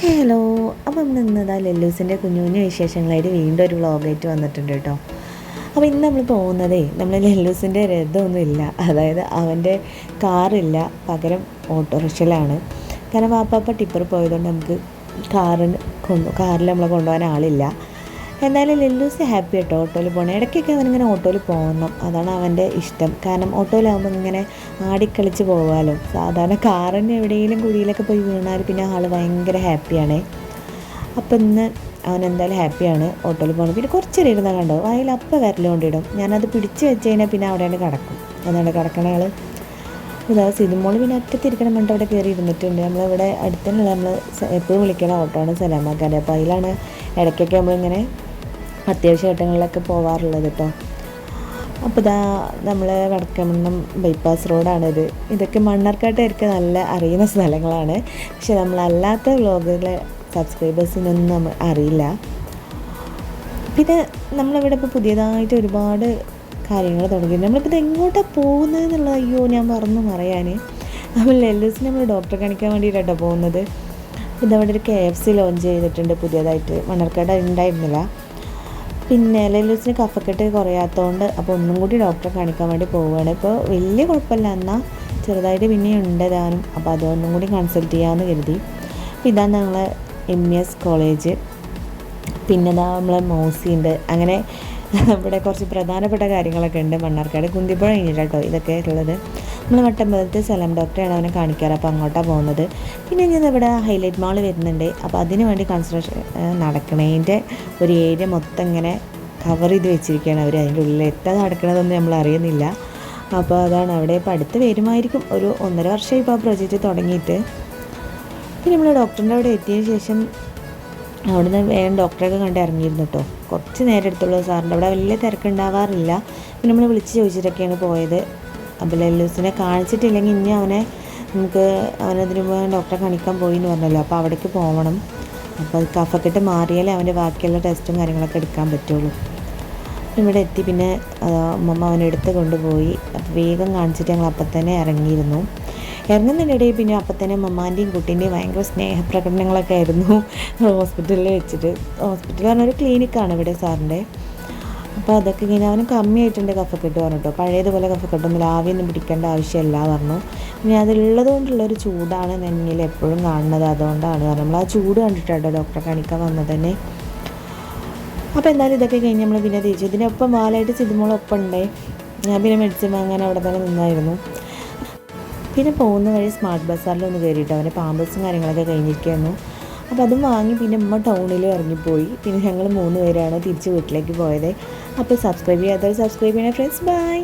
Hello അപ്പം നമ്മൾ ഇന്നതാ ലെല്ലൂസിന്റെ കുഞ്ഞു കുഞ്ഞു വിശേഷങ്ങളായിട്ട് വീണ്ടും ഒരു വ്ളോഗായിട്ട് വന്നിട്ടുണ്ട് കേട്ടോ. അപ്പോൾ ഇന്ന് നമ്മൾ പോകുന്നതേ നമ്മൾ ലെല്ലൂസിന്റെ രഥമൊന്നും ഇല്ല അതായത് അവന്റെ കാറില്ല പകരം ഓട്ടോറിക്ഷയിലാണ്. കാരണം വാപ്പാപ്പ ടിപ്പർ പോയതുകൊണ്ട് നമുക്ക് കാറിന് കൊണ്ടു കാറിൽ നമ്മളെ കൊണ്ടുപോകാൻ ആളില്ല. എന്നാലും ലില്ലൂസി ഹാപ്പി കേട്ടോ ഓട്ടോയിൽ പോകണം ഇടയ്ക്കൊക്കെ അവനിങ്ങനെ ഓട്ടോയിൽ പോകണം അതാണ് അവന്റെ ഇഷ്ടം. കാരണം ഓട്ടോയിലാകുമ്പോൾ ഇങ്ങനെ ആടിക്കളിച്ച് പോകാമല്ലോ സാധാരണ കാറിന് എവിടെയെങ്കിലും കുഴിയിലൊക്കെ പോയി വീണാൽ പിന്നെ ആൾ ഭയങ്കര ഹാപ്പിയാണ് അപ്പം ഇന്ന് അവൻ എന്തായാലും ഹാപ്പിയാണ് ഓട്ടോയിൽ പോകണം പിന്നെ കുറച്ച് നേരം ഇരുന്നാൽ കണ്ടോ? വായിൽ അപ്പം വരലുകൊണ്ടിടും ഞാനത് പിടിച്ച് വെച്ച് കഴിഞ്ഞാൽ പിന്നെ അവിടെയാണ് കിടക്കും. അതുകൊണ്ട് കിടക്കണ ആൾ ഇതാ സിനിമോൾ പിന്നെ ഒറ്റത്തിരിക്കണം പറഞ്ഞിട്ട് അവിടെ കയറി ഇരുന്നിട്ടുണ്ട്. നമ്മളിവിടെ അടുത്തുള്ള നമ്മൾ എപ്പോഴും വിളിക്കണ ഓട്ടോ ആണ് സലാമാക്കാന്റെ അപ്പോൾ അതിലാണ് ഇടയ്ക്കൊക്കെ നമ്മളിങ്ങനെ അത്യാവശ്യ ഘട്ടങ്ങളിലൊക്കെ പോവാറുള്ളത് കേട്ടോ അപ്പോൾ ഇതാ നമ്മൾ വടക്കമണ്ണം ബൈപ്പാസ് റോഡാണിത് ഇതൊക്കെ മണ്ണാർക്കാട്ടായിരിക്കും നല്ല അറിയുന്ന സ്ഥലങ്ങളാണ്. പക്ഷെ നമ്മളല്ലാത്ത വ്ളോഗുകളെ സബ്സ്ക്രൈബേഴ്സിനൊന്നും നമ്മൾ അറിയില്ല. പിന്നെ നമ്മളിവിടെ ഇപ്പോൾ പുതിയതായിട്ട് ഒരുപാട് കാര്യങ്ങൾ തുടങ്ങി. നമ്മളിപ്പോൾ ഇത് എങ്ങോട്ടാണ് പോകുന്നത് എന്നുള്ളത് അയ്യോ ഞാൻ മറന്നു പറയാൻ നമ്മൾ ലെല്ലൂസിന് നമ്മൾ ഡോക്ടറെ കാണിക്കാൻ വേണ്ടിയിട്ടാണ് പോകുന്നത്. ഇതവിടെ ഒരു കെ എഫ് സി ലോഞ്ച് ചെയ്തിട്ടുണ്ട് പുതിയതായിട്ട്. മണ്ണാർക്കാട് ഉണ്ടായിരുന്നില്ല. പിന്നെ ലെല്ലൂസിന് കഫക്കെട്ട് കുറയാത്തതുകൊണ്ട് അപ്പോൾ ഒന്നും കൂടി ഡോക്ടറെ കാണിക്കാൻ വേണ്ടി പോവുകയാണ്. ഇപ്പോൾ വലിയ കുഴപ്പമില്ല. എന്നാൽ ചെറുതായിട്ട് പിന്നെ ഉണ്ട് താനും അപ്പോൾ അതൊന്നും കൂടി കൺസൾട്ട് ചെയ്യാമെന്ന് കരുതി. ഇതാണ് ഞങ്ങളെ എം എസ് കോളേജ് പിന്നെ ഇതാ നമ്മളെ മോസി ഉണ്ട്. അങ്ങനെ ഇവിടെ കുറച്ച് പ്രധാനപ്പെട്ട കാര്യങ്ങളൊക്കെ ഉണ്ട്. മണ്ണാർക്കാട് കുന്തിപ്പുഴ കഴിഞ്ഞിട്ടോ ഇതൊക്കെ ഉള്ളത്. നമ്മൾ വട്ടമ്പലത്തെ സലം ഡോക്ടറാണ് അവനെ കാണിക്കാറ്. അപ്പോൾ അങ്ങോട്ടാണ് പോകുന്നത്. പിന്നെ ഞാൻ ഇവിടെ ഹൈലൈറ്റ് മാൾ വരുന്നുണ്ട്. അപ്പോൾ അതിന് വേണ്ടി കൺസ്ട്രക്ഷൻ നടക്കണതിന്റെ ഒരു ഏരിയ മൊത്തം ഇങ്ങനെ കവർ ചെയ്ത് വെച്ചിരിക്കുകയാണ് അവർ അതിന്റെ ഉള്ളിൽ എത്ര നടക്കണതൊന്നും നമ്മൾ അറിയുന്നില്ല. അപ്പോൾ അതാണ് അവിടെ. ഇപ്പോൾ അടുത്ത് വരുമായിരിക്കും ഒരു ഒന്നര വർഷം ഇപ്പോൾ ആ പ്രൊജക്റ്റ് തുടങ്ങിയിട്ട്. പിന്നെ നമ്മൾ ഡോക്ടറിന്റെ അവിടെ എത്തിയതിന് ശേഷം അവിടുന്ന് വേഗം ഡോക്ടറെയൊക്കെ കണ്ട് ഇറങ്ങിയിരുന്നു കേട്ടോ കുറച്ച് നേരം എടുത്തുള്ളൂ സാറിന്റെ. അവിടെ വലിയ തിരക്കുണ്ടാവാറില്ല. പിന്നെ നമ്മൾ വിളിച്ച് ചോദിച്ചിട്ടൊക്കെയാണ് പോയത്. അപ്പോൾ ലല്ലൂസിനെ കാണിച്ചിട്ടില്ലെങ്കിൽ ഇനി അവനെ നമുക്ക് അവനതിന് ഡോക്ടറെ കാണിക്കാൻ പോയി എന്ന് പറഞ്ഞല്ലോ. അപ്പോൾ അവിടേക്ക് പോകണം അപ്പോൾ കഫക്കെട്ട് മാറിയാലേ അവന്റെ ബാക്കിയുള്ള ടെസ്റ്റും കാര്യങ്ങളൊക്കെ എടുക്കാൻ പറ്റുള്ളൂ. ഇവിടെ എത്തി പിന്നെ അമ്മമ്മ അവനെ എടുത്ത് കൊണ്ടുപോയി. അപ്പോൾ വേഗം കാണിച്ചിട്ട് ഞങ്ങൾ അപ്പം തന്നെ ഇറങ്ങിയിരുന്നു. ഇറങ്ങുന്നതിനിടയിൽ പിന്നെ അപ്പം തന്നെ മമ്മാന്റെയും കുട്ടീന്റെയും ഭയങ്കര സ്നേഹപ്രകടനങ്ങളൊക്കെ ആയിരുന്നു. ഹോസ്പിറ്റലിൽ വെച്ചിട്ട്. ഹോസ്പിറ്റൽ പറഞ്ഞൊരു ക്ലിനിക്കാണ് ഇവിടെ സാറിന്റെ. അപ്പോൾ അതൊക്കെ ഇങ്ങനെ അവന് കമ്മിയായിട്ടുണ്ട് കഫക്കെട്ട് പറഞ്ഞിട്ടോ. പഴയതുപോലെ കഫക്കെട്ടൊന്നും ആവിയൊന്നും പിടിക്കേണ്ട ആവശ്യമില്ല പറഞ്ഞു. പിന്നെ അതുള്ളത് കൊണ്ടുള്ളൊരു ചൂടാണ് നെഞ്ഞിൽ എപ്പോഴും കാണുന്നത്. അതുകൊണ്ടാണ് കാരണം നമ്മൾ ആ ചൂട് കണ്ടിട്ടാട്ടോ ഡോക്ടറെ കാണിക്കാൻ വന്നത് തന്നെ അപ്പോൾ എന്തായാലും ഇതൊക്കെ കഴിഞ്ഞ് നമ്മൾ പിന്നെ തിരിച്ചു ഇതിനൊപ്പം വാലായിട്ട് സിനിമകളൊപ്പം ഉണ്ടേ ഞാൻ പിന്നെ മെഡിസിൻ വാങ്ങാൻ അവിടെ തന്നെ നിന്നായിരുന്നു. പിന്നെ പോകുന്ന വഴി സ്മാർട്ട് ബസ്സാറിലൊന്ന് കയറിയിട്ട് അവന്റെ പാമ്പസും കാര്യങ്ങളൊക്കെ കഴിഞ്ഞിരിക്കുന്നു. അപ്പോൾ അതും വാങ്ങി പിന്നെ ഉമ്മ ടൗണിൽ ഇറങ്ങിപ്പോയി. പിന്നെ ഞങ്ങൾ മൂന്ന് പേരാണ് തിരിച്ച് വീട്ടിലേക്ക് പോയത്. അപ്പോൾ സബ്സ്ക്രൈബ് ചെയ്യാത്തവർ സബ്സ്ക്രൈബ് ചെയ്യണേ ഫ്രണ്ട്സ് ബൈ